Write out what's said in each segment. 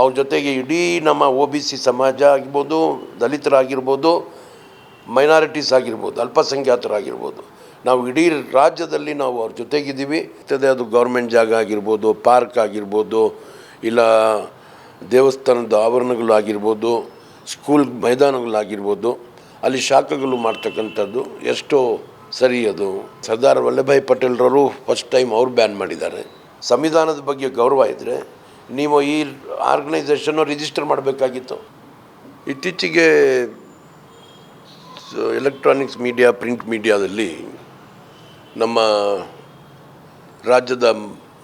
ಅವ್ರ ಜೊತೆಗೆ ಇಡೀ ನಮ್ಮ ಒ ಬಿ ಸಿ ಸಮಾಜ ಆಗಿರ್ಬೋದು, ದಲಿತರಾಗಿರ್ಬೋದು ಮೈನಾರಿಟೀಸ್ ಆಗಿರ್ಬೋದು, ಅಲ್ಪಸಂಖ್ಯಾತರಾಗಿರ್ಬೋದು. ನಾವು ಇಡೀ ರಾಜ್ಯದಲ್ಲಿ ನಾವು ಅವ್ರ ಜೊತೆಗಿದ್ದೀವಿ. ಅದು ಗೌರ್ಮೆಂಟ್ ಜಾಗ ಆಗಿರ್ಬೋದು ಪಾರ್ಕ್ ಆಗಿರ್ಬೋದು, ಇಲ್ಲ ದೇವಸ್ಥಾನದ ಆವರಣಗಳಾಗಿರ್ಬೋದು ಸ್ಕೂಲ್ ಮೈದಾನಗಳಾಗಿರ್ಬೋದು ಅಲ್ಲಿ ಶಾಖಗಳು ಮಾಡ್ತಕ್ಕಂಥದ್ದು ಎಷ್ಟೋ ಸರಿ ಅದು ಸರ್ದಾರ್ ವಲ್ಲಭಾಯ್ ಪಟೇಲ್ರವರು ಫಸ್ಟ್ ಟೈಮ್ ಅವ್ರು ಬ್ಯಾನ್ ಮಾಡಿದ್ದಾರೆ. ಸಂವಿಧಾನದ ಬಗ್ಗೆ ಗೌರವ ಇದ್ದರೆ ನೀವು ಈ ಆರ್ಗನೈಸೇಷನ್ನು ರಿಜಿಸ್ಟರ್ ಮಾಡಬೇಕಾಗಿತ್ತು. ಇತ್ತೀಚೆಗೆ ಎಲೆಕ್ಟ್ರಾನಿಕ್ಸ್ ಮೀಡಿಯಾ ಪ್ರಿಂಟ್ ಮೀಡಿಯಾದಲ್ಲಿ ನಮ್ಮ ರಾಜ್ಯದ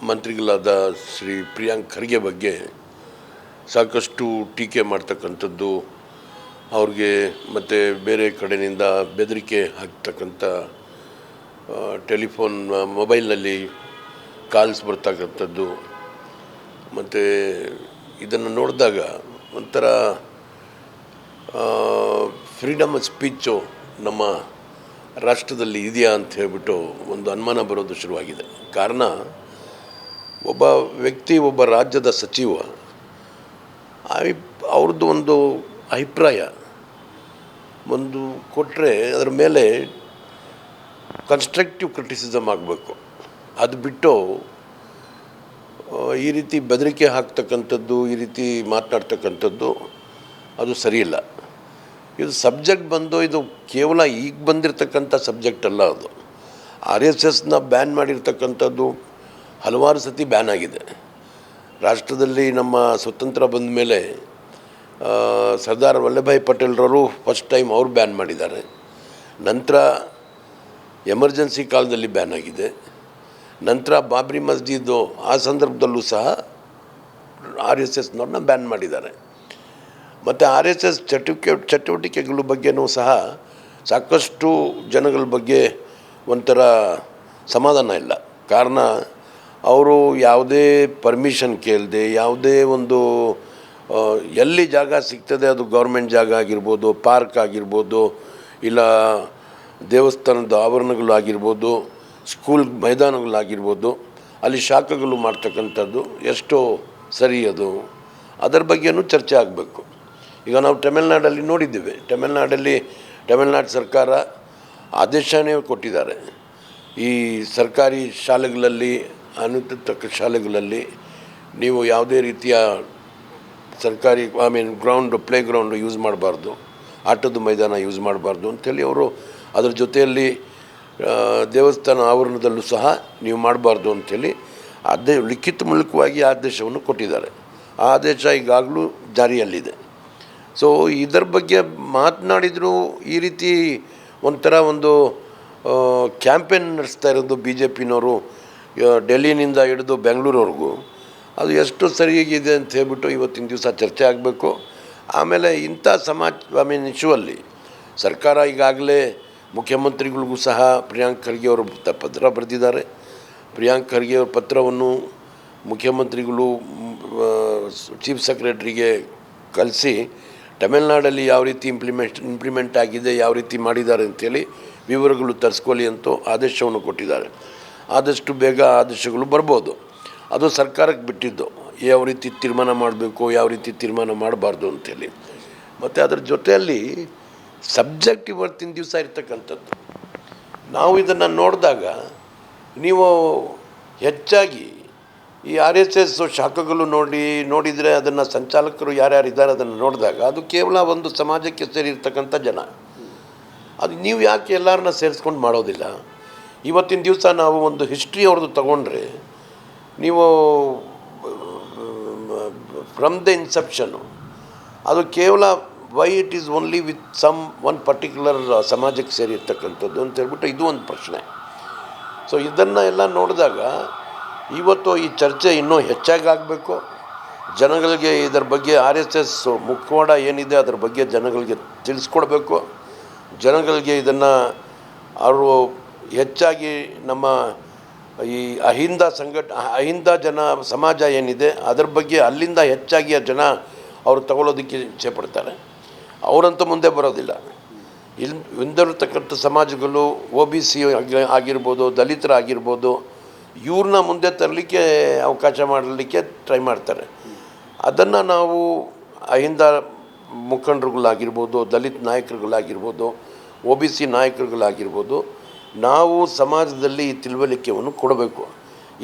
ಮಂತ್ರಿಗಳಾದ ಶ್ರೀ ಪ್ರಿಯಾಂಕ್ ಖರ್ಗೆ ಬಗ್ಗೆ ಸಾಕಷ್ಟು ಟೀಕೆ ಮಾಡ್ತಕ್ಕಂಥದ್ದು, ಅವ್ರಿಗೆ ಮತ್ತು ಬೇರೆ ಕಡೆಯಿಂದ ಬೆದರಿಕೆ ಹಾಕ್ತಕ್ಕಂಥ ಟೆಲಿಫೋನ್ ಮೊಬೈಲ್ನಲ್ಲಿ ಕಾಲ್ಸ್ ಬರ್ತಕ್ಕಂಥದ್ದು. ಮತ್ತು ಇದನ್ನು ನೋಡಿದಾಗ ಒಂಥರ ಫ್ರೀಡಮ್ ಆಫ್ ಸ್ಪೀಚು ನಮ್ಮ ರಾಷ್ಟ್ರದಲ್ಲಿ ಇದೆಯಾ ಅಂತ ಹೇಳಿಬಿಟ್ಟು ಒಂದು ಅನುಮಾನ ಬರೋದು ಶುರುವಾಗಿದೆ. ಕಾರಣ, ಒಬ್ಬ ವ್ಯಕ್ತಿ, ಒಬ್ಬ ರಾಜ್ಯದ ಸಚಿವ ಅವ್ರದ್ದು ಒಂದು ಅಭಿಪ್ರಾಯ. ಒಂದು ಕೊಟ್ಟರೆ ಅದರ ಮೇಲೆ ಕನ್ಸ್ಟ್ರಕ್ಟಿವ್ ಕ್ರಿಟಿಸಿಸಮ್ ಆಗಬೇಕು. ಅದು ಬಿಟ್ಟು ಈ ರೀತಿ ಬೆದರಿಕೆ ಹಾಕ್ತಕ್ಕಂಥದ್ದು, ಈ ರೀತಿ ಮಾತನಾಡ್ತಕ್ಕಂಥದ್ದು ಅದು ಸರಿಯಿಲ್ಲ. ಇದು ಸಬ್ಜೆಕ್ಟ್ ಬಂದು ಇದು ಕೇವಲ ಈಗ ಬಂದಿರತಕ್ಕಂಥ ಸಬ್ಜೆಕ್ಟ್ ಅಲ್ಲ ಅದು. ಆರ್ ಎಸ್ ಎಸ್ನ ಬ್ಯಾನ್ ಮಾಡಿರ್ತಕ್ಕಂಥದ್ದು ಹಲವಾರು ಸತಿ ಬ್ಯಾನ್ ಆಗಿದೆ. ರಾಷ್ಟ್ರದಲ್ಲಿ ನಮ್ಮ ಸ್ವತಂತ್ರ ಬಂದ ಮೇಲೆ ಸರ್ದಾರ್ ವಲ್ಲಭಾಯ್ ಪಟೇಲ್ರವರು ಫಸ್ಟ್ ಟೈಮ್ ಅವ್ರು ಬ್ಯಾನ್ ಮಾಡಿದ್ದಾರೆ. ನಂತರ ಎಮರ್ಜೆನ್ಸಿ ಕಾಲದಲ್ಲಿ ಬ್ಯಾನ್ ಆಗಿದೆ. ನಂತರ ಬಾಬ್ರಿ ಮಸ್ಜಿದ್ದು ಆ ಸಂದರ್ಭದಲ್ಲೂ ಸಹ ಆರ್ ಎಸ್ ಎಸ್ನವ್ರನ್ನ ಬ್ಯಾನ್ ಮಾಡಿದ್ದಾರೆ. ಮತ್ತು ಆರ್ ಎಸ್ ಎಸ್ ಚಟುವಟಿಕೆ ಚಟುವಟಿಕೆಗಳ ಬಗ್ಗೆನೂ ಸಹ ಸಾಕಷ್ಟು ಜನಗಳ ಬಗ್ಗೆ ಒಂಥರ ಸಮಾಧಾನ ಇಲ್ಲ. ಕಾರಣ, ಅವರು ಯಾವುದೇ ಪರ್ಮಿಷನ್ ಕೇಳದೆ, ಯಾವುದೇ ಒಂದು ಎಲ್ಲಿ ಜಾಗ ಸಿಗ್ತದೆ ಅದು ಗೌರ್ಮೆಂಟ್ ಜಾಗ ಆಗಿರ್ಬೋದು ಪಾರ್ಕ್ ಆಗಿರ್ಬೋದು, ಇಲ್ಲ ದೇವಸ್ಥಾನದ ಆವರಣಗಳು ಆಗಿರ್ಬೋದು ಸ್ಕೂಲ್ ಮೈದಾನಗಳಾಗಿರ್ಬೋದು, ಅಲ್ಲಿ ಶಾಖಗಳು ಮಾಡ್ತಕ್ಕಂಥದ್ದು ಎಷ್ಟೋ ಸರಿ ಅದು. ಅದರ ಬಗ್ಗೆನೂ ಚರ್ಚೆ ಆಗಬೇಕು. ಈಗ ನಾವು ತಮಿಳ್ನಾಡಲ್ಲಿ ನೋಡಿದ್ದೇವೆ. ತಮಿಳ್ನಾಡಲ್ಲಿ ತಮಿಳ್ನಾಡು ಸರ್ಕಾರ ಆದೇಶನೇ ಕೊಟ್ಟಿದ್ದಾರೆ. ಈ ಸರ್ಕಾರಿ ಶಾಲೆಗಳಲ್ಲಿ ಅನುತಕ್ಕ ಶಾಲೆಗಳಲ್ಲಿ ನೀವು ಯಾವುದೇ ರೀತಿಯ ಸರ್ಕಾರಿ, I mean ground, play ground use ಮಾಡಬಾರ್ದು. ಆಟದ ಮೈದಾನ ಯೂಸ್ ಮಾಡಬಾರ್ದು ಅಂಥೇಳಿ ಅವರು ಅದರ ಜೊತೆಯಲ್ಲಿ ದೇವಸ್ಥಾನ ಆವರಣದಲ್ಲೂ ಸಹ ನೀವು ಮಾಡಬಾರ್ದು ಅಂಥೇಳಿ ಆದೇ ಲಿಖಿತ ಮೂಲಕವಾಗಿ ಆದೇಶವನ್ನು ಕೊಟ್ಟಿದ್ದಾರೆ. ಆ ಆದೇಶ ಈಗಾಗಲೂ ಜಾರಿಯಲ್ಲಿದೆ. ಸೊ ಇದರ ಬಗ್ಗೆ ಮಾತನಾಡಿದರೂ ಈ ರೀತಿ ಒಂಥರ ಒಂದು ಕ್ಯಾಂಪೇನ್ ನಡೆಸ್ತಾ ಇರೋದು ಬಿ ಜೆ ಪಿನವರು ಡೆಲ್ಲಿನಿಂದ ಹಿಡಿದು ಬೆಂಗಳೂರವರೆಗೂ. ಅದು ಎಷ್ಟು ಸರಿಯಾಗಿದೆ ಅಂತ ಹೇಳ್ಬಿಟ್ಟು ಇವತ್ತಿನ ದಿವಸ ಚರ್ಚೆ ಆಗಬೇಕು. ಆಮೇಲೆ ಇಂಥ ಸಮಾಜ ಐ ಮೀನ್ ಇಶ್ಯೂ ಅಲ್ಲಿ ಸರ್ಕಾರ ಈಗಾಗಲೇ ಮುಖ್ಯಮಂತ್ರಿಗಳಿಗೂ ಸಹ ಪ್ರಿಯಾಂಕ್ ಖರ್ಗೆ ಅವರು ಪತ್ರ ಬರೆದಿದ್ದಾರೆ. ಪ್ರಿಯಾಂಕ್ ಖರ್ಗೆ ಅವರ ಪತ್ರವನ್ನು ಮುಖ್ಯಮಂತ್ರಿಗಳು ಚೀಫ್ ಸೆಕ್ರೆಟ್ರಿಗೆ ಕಲಿಸಿ ತಮಿಳ್ನಾಡಲ್ಲಿ ಯಾವ ರೀತಿ ಇಂಪ್ಲಿಮೆಂಟ್ ಇಂಪ್ಲಿಮೆಂಟ್ ಆಗಿದೆ, ಯಾವ ರೀತಿ ಮಾಡಿದ್ದಾರೆ ಅಂತೇಳಿ ವಿವರಗಳು ತರಿಸ್ಕೊಳ್ಳಿ ಅಂತ ಆದೇಶವನ್ನು ಕೊಟ್ಟಿದ್ದಾರೆ. ಆದಷ್ಟು ಬೇಗ ಆದೇಶಗಳು ಬರ್ಬೋದು. ಅದು ಸರ್ಕಾರಕ್ಕೆ ಬಿಟ್ಟಿದ್ದು. ಯಾವ ರೀತಿ ತೀರ್ಮಾನ ಮಾಡಬೇಕು, ಯಾವ ರೀತಿ ತೀರ್ಮಾನ ಮಾಡಬಾರ್ದು ಅಂತೇಳಿ. ಮತ್ತು ಅದರ ಜೊತೆಯಲ್ಲಿ ಸಬ್ಜೆಕ್ಟ್ ಇವತ್ತಿನ ದಿವಸ ಇರ್ತಕ್ಕಂಥದ್ದು ನಾವು ಇದನ್ನು ನೋಡಿದಾಗ ನೀವು ಹೆಚ್ಚಾಗಿ ಈ ಆರ್ ಎಸ್ ಎಸ್ ಶಾಖಗಳು ನೋಡಿ ನೋಡಿದರೆ ಅದನ್ನು ಸಂಚಾಲಕರು ಯಾರ್ಯಾರು ಇದ್ದಾರೆ ಅದನ್ನು ನೋಡಿದಾಗ ಅದು ಕೇವಲ ಒಂದು ಸಮಾಜಕ್ಕೆ ಸೇರಿರ್ತಕ್ಕಂಥ ಜನ ಅದು ನೀವು ಯಾಕೆ ಎಲ್ಲರನ್ನ ಸೇರಿಸ್ಕೊಂಡು ಮಾಡೋದಿಲ್ಲ ಇವತ್ತಿನ ದಿವಸ ನಾವು ಒಂದು ಹಿಸ್ಟ್ರಿ ಅವ್ರದ್ದು ತಗೊಂಡ್ರೆ ನೀವು ಫ್ರಮ್ ದ ಇನ್ಸೆಪ್ಷನ್ನು ಅದು ಕೇವಲ why it is only with some one particular ಸಮಾಜಕ್ಕೆ ಸೇರಿರ್ತಕ್ಕಂಥದ್ದು ಅಂತ ಹೇಳ್ಬಿಟ್ಟು ಇದು ಒಂದು ಪ್ರಶ್ನೆ ಸೊ ಇದನ್ನು ಎಲ್ಲ ನೋಡಿದಾಗ ಇವತ್ತು ಈ ಚರ್ಚೆ ಇನ್ನೂ ಹೆಚ್ಚಾಗಿ ಆಗಬೇಕು ಜನಗಳಿಗೆ ಇದರ ಬಗ್ಗೆ ಆರ್ ಎಸ್ ಎಸ್ ಮುಖವಾಡ ಏನಿದೆ ಅದರ ಬಗ್ಗೆ ಜನಗಳಿಗೆ ತಿಳಿಸ್ಕೊಡ್ಬೇಕು ಜನಗಳಿಗೆ ಇದನ್ನು ಅವರು ಹೆಚ್ಚಾಗಿ ನಮ್ಮ ಈ ಅಹಿಂದ ಸಂಘಟ ಅಹಿಂದ ಜನ ಸಮಾಜ ಏನಿದೆ ಅದರ ಬಗ್ಗೆ ಅಲ್ಲಿಂದ ಹೆಚ್ಚಾಗಿ ಆ ಜನ ಅವರು ತಗೊಳ್ಳೋದಕ್ಕೆ ಇಚ್ಛೆ ಪಡ್ತಾರೆ ಅವರಂತೂ ಮುಂದೆ ಬರೋದಿಲ್ಲ. ಇಲ್ಲಿ ಹಿಂದಿರತಕ್ಕಂಥ ಸಮಾಜಗಳು ಒ ಬಿ ಸಿ ಆಗಿರ್ಬೋದು, ದಲಿತರಾಗಿರ್ಬೋದು ಇವ್ರನ್ನ ಮುಂದೆ ತರಲಿಕ್ಕೆ ಅವಕಾಶ ಮಾಡಲಿಕ್ಕೆ ಟ್ರೈ ಮಾಡ್ತಾರೆ. ಅದನ್ನು ನಾವು ಅಹಿಂದ ಮುಖಂಡರುಗಳಾಗಿರ್ಬೋದು, ದಲಿತ ನಾಯಕರುಗಳಾಗಿರ್ಬೋದು, ಒ ಬಿ ಸಿ ನಾಯಕರುಗಳಾಗಿರ್ಬೋದು, ನಾವು ಸಮಾಜದಲ್ಲಿ ಈ ತಿಳುವಳಿಕೆಯನ್ನು ಕೊಡಬೇಕು.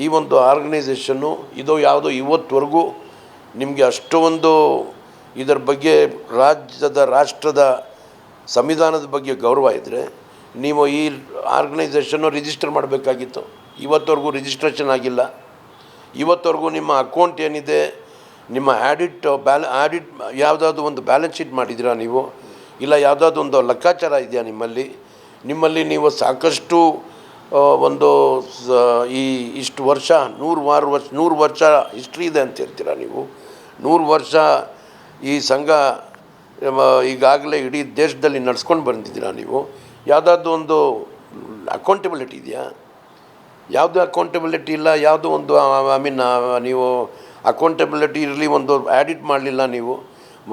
ಈ ಒಂದು ಆರ್ಗನೈಸೇಷನ್ನು ಇದು ಯಾವುದೋ ಇವತ್ತುವರೆಗೂ ನಿಮಗೆ ಅಷ್ಟೊಂದು ಇದರ ಬಗ್ಗೆ ರಾಜ್ಯದ, ರಾಷ್ಟ್ರದ ಸಂವಿಧಾನದ ಬಗ್ಗೆ ಗೌರವ ಇದ್ದರೆ ನೀವು ಈ ಆರ್ಗನೈಸೇಷನ್ನು ರಿಜಿಸ್ಟರ್ ಮಾಡಬೇಕಾಗಿತ್ತು. ಇವತ್ತವರೆಗೂ ರಿಜಿಸ್ಟ್ರೇಷನ್ ಆಗಿಲ್ಲ. ಇವತ್ತವರೆಗೂ ನಿಮ್ಮ ಅಕೌಂಟ್ ಏನಿದೆ, ನಿಮ್ಮ ಆಡಿಟ್ ಬ್ಯಾಲ ಆಡಿಟ್ ಯಾವುದಾದ್ರು ಒಂದು ಬ್ಯಾಲೆನ್ಸ್ ಶೀಟ್ ಮಾಡಿದ್ದೀರಾ ನೀವು? ಇಲ್ಲ ಯಾವುದಾದ್ರು ಒಂದು ಲೆಕ್ಕಾಚಾರ ಇದೆಯಾ ನಿಮ್ಮಲ್ಲಿ? ನಿಮ್ಮಲ್ಲಿ ನೀವು ಸಾಕಷ್ಟು ಒಂದು ಈ ಇಷ್ಟು ವರ್ಷ, ನೂರು ವಾರ ವರ್ಷ, ನೂರು ವರ್ಷ ಹಿಸ್ಟ್ರಿ ಇದೆ ಅಂತ ಹೇಳ್ತೀರಾ ನೀವು? ನೂರು ವರ್ಷ ಈ ಸಂಘ ಈಗಾಗಲೇ ಇಡೀ ದೇಶದಲ್ಲಿ ನಡ್ಸ್ಕೊಂಡು ಬಂದಿದ್ದೀರಾ ನೀವು? ಯಾವುದಾದ್ರು ಒಂದು ಅಕೌಂಟೆಬಿಲಿಟಿ ಇದೆಯಾ? ಯಾವುದೇ ಅಕೌಂಟೆಬಿಲಿಟಿ ಇಲ್ಲ, ಯಾವುದೋ ಒಂದು ಐ ಮೀನ್ ನೀವು ಅಕೌಂಟೆಬಿಲಿಟಿ ಇರಲಿ, ಒಂದು ಆ್ಯಡಿಟ್ ಮಾಡಲಿಲ್ಲ ನೀವು?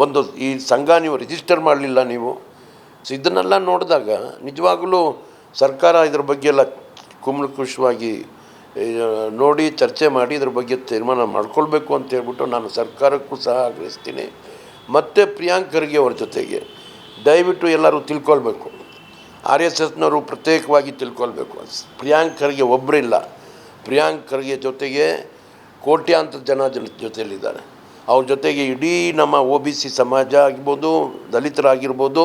ಒಂದು ಈ ಸಂಘ ನೀವು ರಿಜಿಸ್ಟರ್ ಮಾಡಲಿಲ್ಲ ನೀವು? ಸೊ ಇದನ್ನೆಲ್ಲ ನೋಡಿದಾಗ ನಿಜವಾಗಲೂ ಸರ್ಕಾರ ಇದ್ರ ಬಗ್ಗೆ ಎಲ್ಲ ಕುಮಲಕುಶವಾಗಿ ನೋಡಿ ಚರ್ಚೆ ಮಾಡಿ ಇದ್ರ ಬಗ್ಗೆ ತೀರ್ಮಾನ ಮಾಡ್ಕೊಳ್ಬೇಕು ಅಂತ ಹೇಳ್ಬಿಟ್ಟು ನಾನು ಸರ್ಕಾರಕ್ಕೂ ಸಹ ಆಗ್ರಹಿಸ್ತೀನಿ. ಮತ್ತು ಪ್ರಿಯಾಂಕ್ ಖರ್ಗೆ ಅವ್ರ ಜೊತೆಗೆ. ದಯವಿಟ್ಟು ಎಲ್ಲರೂ ತಿಳ್ಕೊಳ್ಬೇಕು. ಆರ್ ಎಸ್ ಎಸ್ನವರು ಪ್ರತ್ಯೇಕವಾಗಿ ತಿಳ್ಕೊಳ್ಬೇಕು. ಪ್ರಿಯಾಂಕ್ ಖರ್ಗೆ ಒಬ್ಬರಿಲ್ಲ ಪ್ರಿಯಾಂಕ್ ಖರ್ಗೆ ಜೊತೆಗೆ ಕೋಟ್ಯಾಂತರ ಜನ ಜೊತೆಯಲ್ಲಿದ್ದಾರೆ. ಅವ್ರ ಜೊತೆಗೆ ಇಡೀ ನಮ್ಮ ಒ ಬಿ ಸಿ ಸಮಾಜ ಆಗಿರ್ಬೋದು, ದಲಿತರಾಗಿರ್ಬೋದು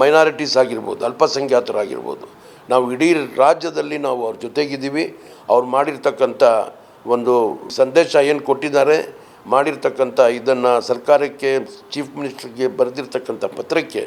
ಮೈನಾರಿಟೀಸ್ ಆಗಿರ್ಬೋದು, ಅಲ್ಪಸಂಖ್ಯಾತರಾಗಿರ್ಬೋದು. ನಾವು ಇಡೀ ರಾಜ್ಯದಲ್ಲಿ ನಾವು ಅವ್ರ ಜೊತೆಗಿದ್ದೀವಿ. ಅವ್ರು ಮಾಡಿರ್ತಕ್ಕಂಥ ಒಂದು ಸಂದೇಶ ಏನು ಕೊಟ್ಟಿದ್ದಾರೆ ಮಾಡಿರ್ತಕ್ಕಂಥ ಇದನ್ನು ಸರ್ಕಾರಕ್ಕೆ ಚೀಫ್ ಮಿನಿಸ್ಟ್ರಿಗೆ ಬರೆದಿರ್ತಕ್ಕಂಥ ಪತ್ರಕ್ಕೆ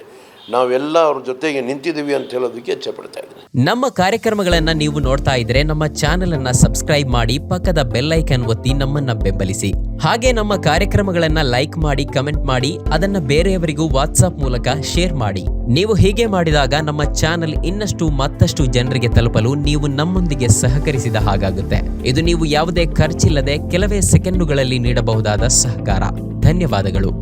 ನಾವೆಲ್ಲ ಅವ್ರ ಜೊತೆಗೆ ನಿಂತಿದ್ದೀವಿ ಅಂತ ಹೇಳೋದಕ್ಕೆ ಇಚ್ಛೆ ಪಡ್ತಾ ಇದ್ದೀನಿ. ನಮ್ಮ ಕಾರ್ಯಕ್ರಮಗಳನ್ನು ನೀವು ನೋಡ್ತಾ ಇದ್ರೆ ನಮ್ಮ ಚಾನೆಲ್ ಅನ್ನ ಸಬ್ಸ್ಕ್ರೈಬ್ ಮಾಡಿ ಪಕ್ಕದ ಬೆಲ್ ಐಕನ್ ಒತ್ತಿ ನಮ್ಮನ್ನ ಬೆಂಬಲಿಸಿ. ಹಾಗೆ ನಮ್ಮ ಕಾರ್ಯಕ್ರಮಗಳನ್ನ ಲೈಕ್ ಮಾಡಿ ಕಮೆಂಟ್ ಮಾಡಿ, ಅದನ್ನ ಬೇರೆಯವರಿಗೂ ವಾಟ್ಸಾಪ್ ಮೂಲಕ ಶೇರ್ ಮಾಡಿ. ನೀವು ಹೀಗೆ ಮಾಡಿದಾಗ ನಮ್ಮ ಚಾನೆಲ್ ಇನ್ನಷ್ಟು ಮತ್ತಷ್ಟು ಜನರಿಗೆ ತಲುಪಲು ನೀವು ನಮ್ಮೊಂದಿಗೆ ಸಹಕರಿಸಿದ ಹಾಗಾಗುತ್ತೆ. ಇದು ನೀವು ಯಾವುದೇ ಖರ್ಚಿಲ್ಲದೆ ಕೆಲವೇ ಸೆಕೆಂಡುಗಳಲ್ಲಿ ನೀಡಬಹುದಾದ ಸಹಕಾರ. ಧನ್ಯವಾದಗಳು.